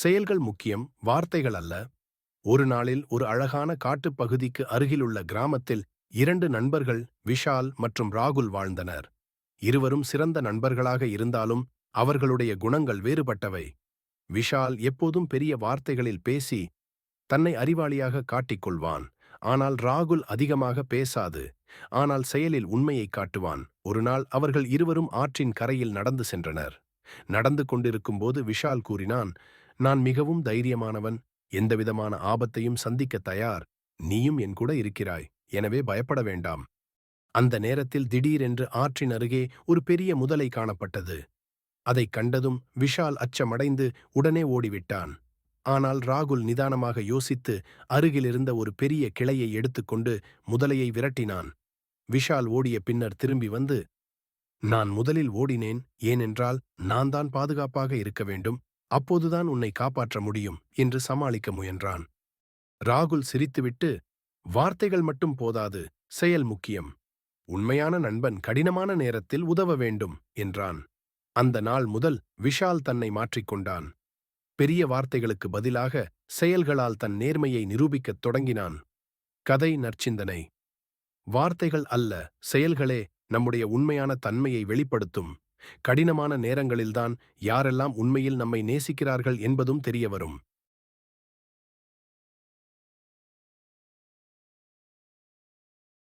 செயல்கள் முக்கியம் வார்த்தைகள் அல்ல. ஒரு நாளில் ஒரு அழகான காட்டுப் பகுதிக்கு அருகிலுள்ள கிராமத்தில் இரண்டு நண்பர்கள் விஷால் மற்றும் ராகுல் வாழ்ந்தனர். இருவரும் சிறந்த நண்பர்களாக இருந்தாலும் அவர்களுடைய குணங்கள் வேறுபட்டவை. விஷால் எப்போதும் பெரிய வார்த்தைகளில் பேசி தன்னை அறிவாளியாக காட்டிக்கொள்வான். ஆனால் ராகுல் அதிகமாக பேசாது. ஆனால் செயலில் உண்மையை காட்டுவான். ஒருநாள் அவர்கள் இருவரும் ஆற்றின் கரையில் நடந்து சென்றனர். நடந்து கொண்டிருக்கும்போது விஷால் கூறினான் நான் மிகவும் தைரியமானவன் எந்தவிதமான ஆபத்தையும் சந்திக்க தயார் நீயும் என் கூட இருக்கிறாய் எனவே பயப்பட வேண்டாம். அந்த நேரத்தில் திடீரென்று ஆற்றின் அருகே ஒரு பெரிய முதலை காணப்பட்டது. அதைக் கண்டதும் விஷால் அச்சமடைந்து உடனே ஓடிவிட்டான். ஆனால் ராகுல் நிதானமாக யோசித்து அருகிலிருந்த ஒரு பெரிய கிளையை எடுத்துக்கொண்டு முதலையை விரட்டினான். விஷால் ஓடிய பின்னர் திரும்பி வந்து நான் முதலில் ஓடினேன் ஏனென்றால் நான் தான் பாதுகாப்பாக இருக்க வேண்டும் அப்போதுதான் உன்னை காப்பாற்ற முடியும் என்று சமாளிக்க முயன்றான். ராகுல் சிரித்துவிட்டு வார்த்தைகள் மட்டும் போதாது செயல் முக்கியம். உண்மையான நண்பன் கடினமான நேரத்தில் உதவ வேண்டும் என்றான். அந்த நாள் முதல் விஷால் தன்னை மாற்றிக்கொண்டான் பெரிய வார்த்தைகளுக்கு பதிலாக செயல்களால் தன் நேர்மையை நிரூபிக்கத் தொடங்கினான். கதை நற்சிந்தனை. வார்த்தைகள் அல்ல செயல்களே நம்முடைய உண்மையான தன்மையை வெளிப்படுத்தும். கடினமான நேரங்களில்தான் யாரெல்லாம் உண்மையில் நம்மை நேசிக்கிறார்கள் என்பதும் தெரியவரும்